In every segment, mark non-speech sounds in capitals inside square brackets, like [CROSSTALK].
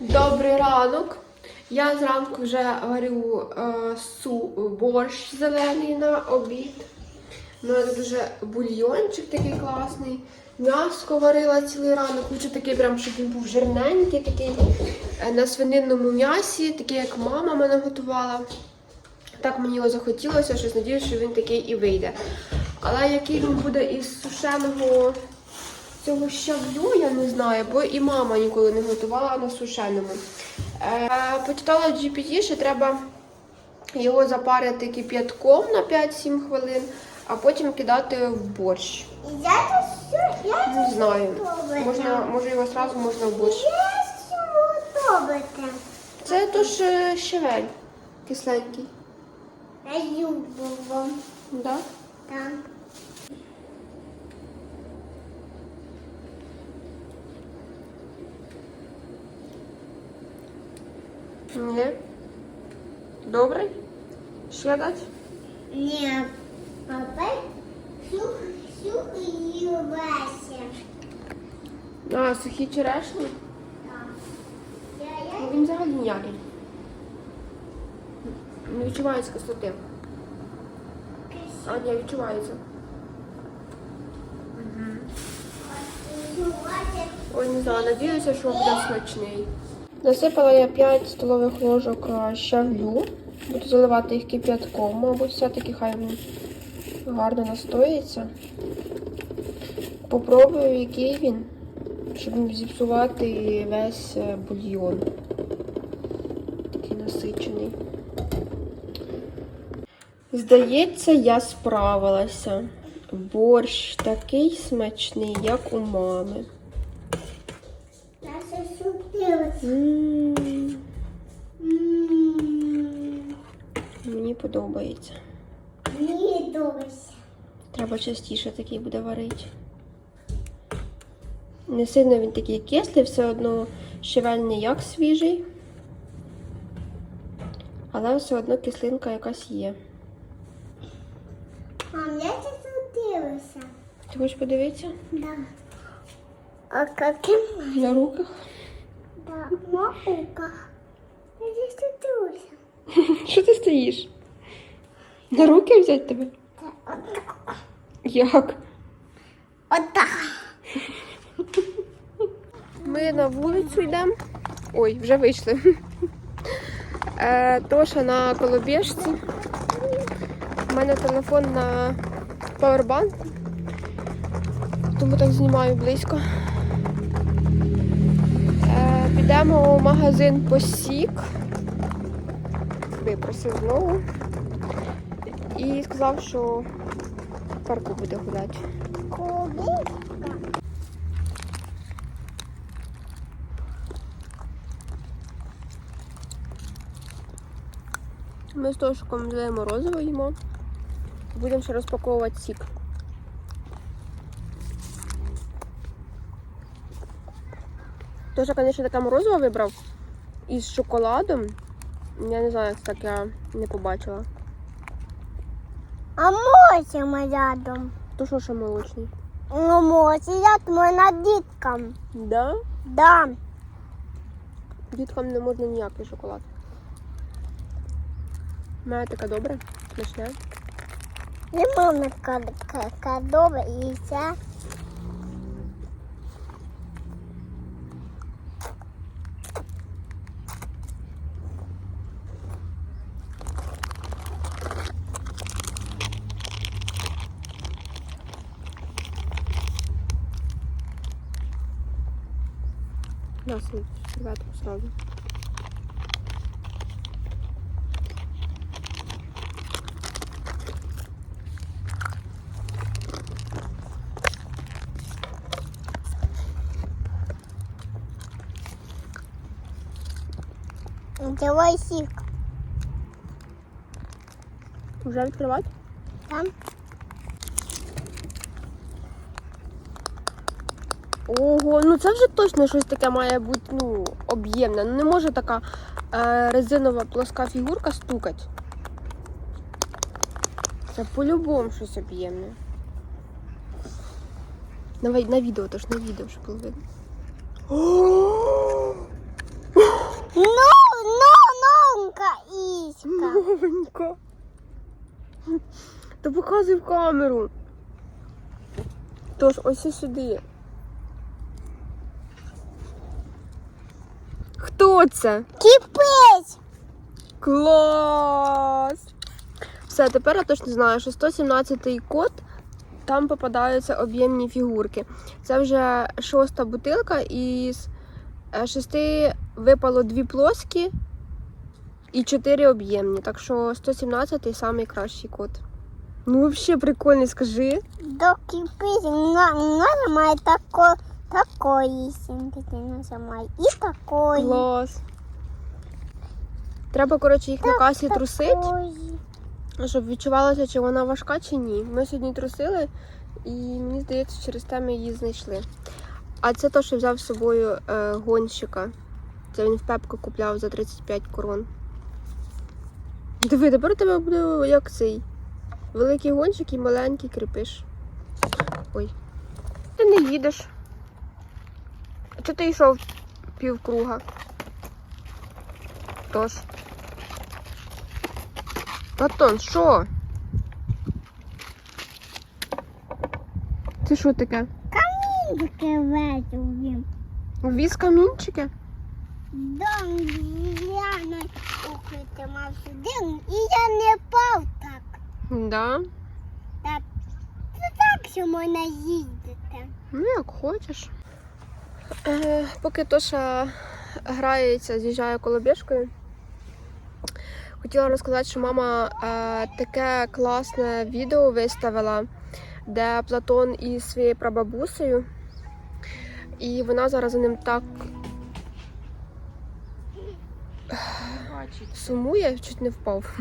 Добрий ранок. Я зранку вже варю е, су, борщ зелений на обід. У мене тут вже бульйончик такий класний. М'яско варила цілий ранок. Хочу такий прям, щоб він був жирненький, такий е, на свининному м'ясі, такий, як мама мене готувала. Так мені його захотілося, щось надіюсь, що він такий і вийде. Але який він буде із сушеного цього щавлю, я не знаю, бо і мама ніколи не готувала на сушеному. Е, почитала GPT, що треба його запарити кип'ятком на 5-7 хвилин, а потім кидати в борщ. Я це все, я Не знаю. Можна, може його одразу можна в борщ. Я готовите. Це тож е, щавель кисленький. Я люблю. Да? Там. Ні. Добрий? Ще дати? Ні, папа, всю, всю Вася. А, сухі черешні? Так. Ну, він взагалі ніякий. Не відчувається кислоти. А, ні, відчувається. Вася. Ой, не знаю, надіюся, що буде смачний. Насипала я 5 столових ложок а, щавлю. Буду заливати їх кип'ятком, мабуть, все-таки хай гарно настоїться. Попробую, який він, щоб зіпсувати весь е, бульйон. Такий насичений. Здається, я справилася. Борщ такий смачний, як у мами. Я все супилась. М, Ммм. Мені подобається. Мені подобається. Треба частіше такий буде варити. Не сильно він такий кислий, все одно щавель не як свіжий. Але все одно кислинка якась є. Мам, я це супилася. Ти хочеш подивитися? Да. А каким? На руках. Да, на уках. Я здесь супилася. [LAUGHS] Що ти стоїш? На руки взяти тебе? Отак. Як? Отак. Ми на вулицю йдемо. Ой, вже вийшли. Е, Тоша на колобіжці. У мене телефон на павербанк. Тому так знімаю близько. Підемо у магазин Посік. Випросив знову. І сказав, що в парку буде гуляти. Ми з Тошиком морозиво їмо. Будемо ще розпаковувати сік. Тоша, звісно, таке морозиво вибрав із шоколадом. Я не знаю, як так я не побачила. А можемо рядом? То що ще молочний? Ну, може, я мене діткам. Да? Да. Діткам не можна ніякий шоколад. Має таке добре, смачне. Лимонна кадова і все. На серветку сразу. Давай сік. Вже відкривати? Там. Ого, ну це вже точно щось таке має бути ну, об'ємне. Ну не може така е, резинова плоска фігурка стукати. Це по-любому щось об'ємне. Давай на відео, тож на відео щоб було видно. [GASPS] Ну, ну, новенька іська. Новенька. Та показуй в камеру. Тож, ось і сюди. Хто це? Кипить! Клас! Все, тепер я точно знаю, що 117-й код там попадаються об'ємні фігурки. Це вже шоста бутилка, і з е, шести випало дві плоскі і чотири об'ємні. Так що 117-й найкращий код. Ну, взагалі прикольний, скажи. До кипить. На, нажимай тако, такой синтез нажимай. И такой. Клас. Треба, коротше, їх на касі трусить. Такой. щоб відчувалося, чи вона важка, чи ні. Ми сьогодні трусили, і мені здається, через те ми її знайшли. А це те, що взяв з собою е, гонщика. Це він в пепку купляв за 35 корон. Диви, тепер тебе буде як цей. Великий гонщик і маленький кріпиш. Ой. Ти не їдеш. Чого ти йшов півкруга? Тож. Платон, що? Це що таке? Таке везу. Віз камінчики? Дом Ляна укрити мав сюди, і я не пав так. Да. Так, це так, що можна їздити. Ну, як хочеш. Е, поки Тоша грається, з'їжджає колобіжкою. Хотіла розказати, що мама е, таке класне відео виставила, де Платон із своєю прабабусею. І вона зараз за ним так сумує, чуть не впав.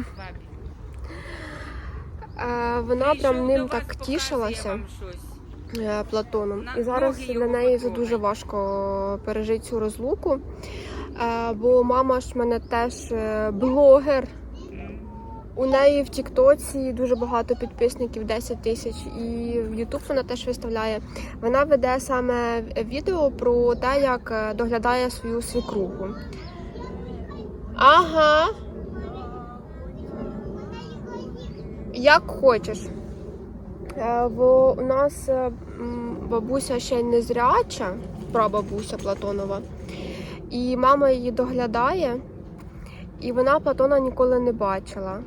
Е, вона прям ним так тішилася. Е, Платоном. І зараз для неї це дуже важко пережити цю розлуку. Е, Бо мама ж мене теж е, блогер. У неї в Тіктоці дуже багато підписників, 10 тисяч, і в Ютуб вона теж виставляє. Вона веде саме відео про те, як доглядає свою свекруху. Ага. Як хочеш. Е, Бо у нас е, бабуся ще не зряча, прабабуся Платонова, і мама її доглядає, і вона Платона ніколи не бачила.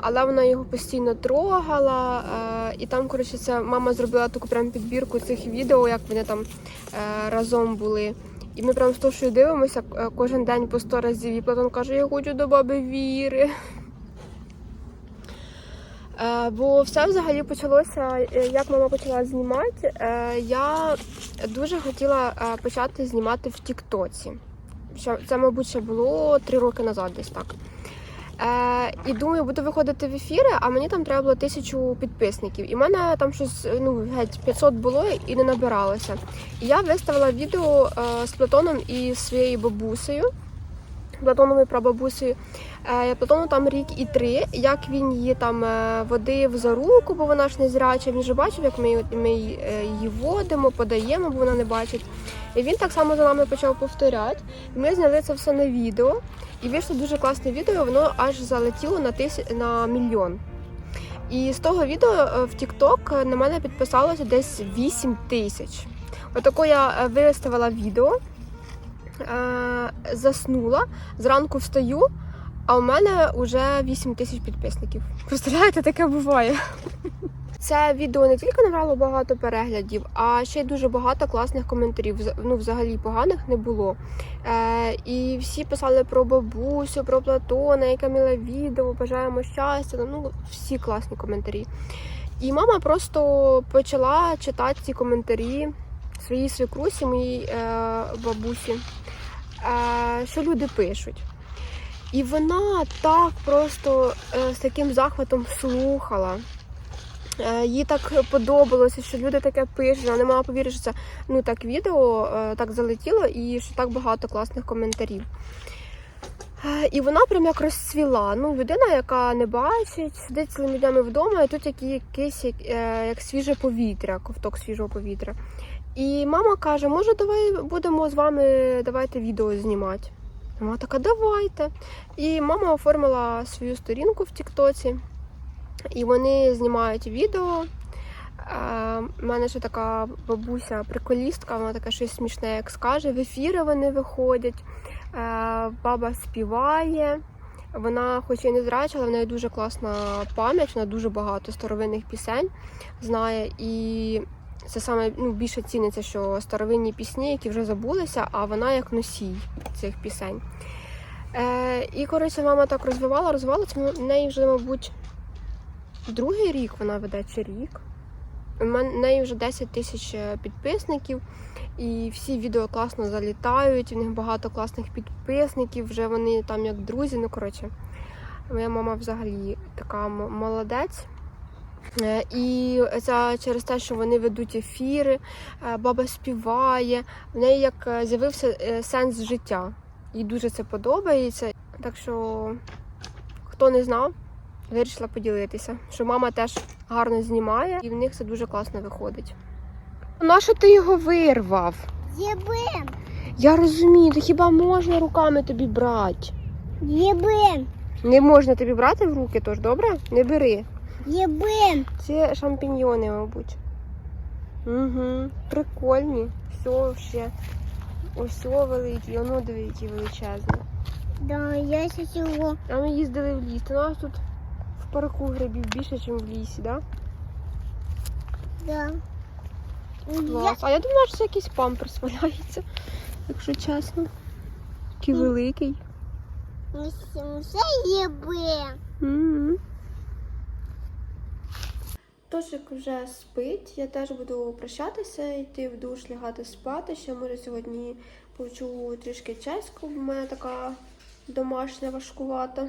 Але вона його постійно трогала. е, і там, коротше, це мама зробила таку прям підбірку цих відео, як вони там разом були. І ми прям з Тошою дивимося е, кожен день по сто разів. І Платон каже, я хочу до баби Віри. Е, Бо все взагалі почалося, е, як мама почала знімати. е, Я дуже хотіла почати знімати в Тіктоці. Це, мабуть, ще було три роки назад, десь так. І думаю, буду виходити в ефіри, а мені там треба було тисячу підписників. І в мене там щось ну, геть 500 було і не набиралося. І я виставила відео з Платоном і своєю бабусею. Платоновою прабабусею. Е, Платону там рік і три, як він її там е, водив за руку, бо вона ж не зряча. Він же бачив, як ми, її- ми її, е, водимо, подаємо, бо вона не бачить. І він так само за нами почав повторяти. Ми зняли це все на відео. І вийшло дуже класне відео, воно аж залетіло на тисяч на мільйон. І з того відео в TikTok на мене підписалося десь 8 тисяч. Отако я виставила відео, заснула, зранку встаю, а у мене вже 8 тисяч підписників. Представляєте, таке буває. Це відео не тільки набрало багато переглядів, а ще й дуже багато класних коментарів. Ну, взагалі поганих не було. Е, і всі писали про бабусю, про Платона, яке миле відео, бажаємо щастя. Ну, всі класні коментарі. І мама просто почала читати ці коментарі своїй свекрусі, моїй е, бабусі, е, що люди пишуть. І вона так просто е, з таким захватом слухала. Е, Їй так подобалося, що люди таке пишуть. Вона не могла повірити, що це ну так відео е, так залетіло і що так багато класних коментарів. І вона прям як розцвіла. Ну, людина, яка не бачить, сидить цілими днями вдома, і тут які, якесь як, е, як свіже повітря, ковток свіжого повітря. І мама каже: може, давай будемо з вами давайте відео знімати. Мама така, давайте. І мама оформила свою сторінку в Тіктоці. І вони знімають відео. У мене ще така бабуся, приколістка, вона таке щось смішне, як скаже. В ефіри вони виходять. Е, Баба співає. Вона, хоч і не зрачила, в неї дуже класна пам'ять, вона дуже багато старовинних пісень знає. І це саме ну, більше ціниться, що старовинні пісні, які вже забулися, а вона як носій цих пісень. Е, і коротше, мама так розвивала, розвивала. Це в неї вже, мабуть, другий рік вона веде чи рік. У неї вже 10 тисяч е, підписників, і всі відео класно залітають. У них багато класних підписників, вже вони там як друзі. Ну, коротше, моя мама взагалі така молодець. Е, І це через те, що вони ведуть ефіри, е, баба співає. В неї як з'явився сенс життя. Їй дуже це подобається. Так що, хто не знав, вирішила поділитися, що мама теж гарно знімає, і в них це дуже класно виходить. Нащо ти його вирвав? Єбем, Я розумію, то хіба можна руками тобі брати? єбем, Не можна тобі брати в руки, тож добре? Не бери. єбем. Це шампіньйони, мабуть. Угу. Прикольні. Все ще. Ось о великі, воно диви, які величезні. Да, я сейчас. А ми їздили в ліс. У нас тут в парку грибів більше, ніж в лісі, так? Да. Да? Я, Клас. А я думала, що це якийсь памперс валяється, якщо чесно. Такий великий. все єбем. Мгм. Тошик вже спить, я теж буду прощатися, йти в душ, лягати спати. Ще може сьогодні повчу трішки чеську, бо в мене така домашня важкувата.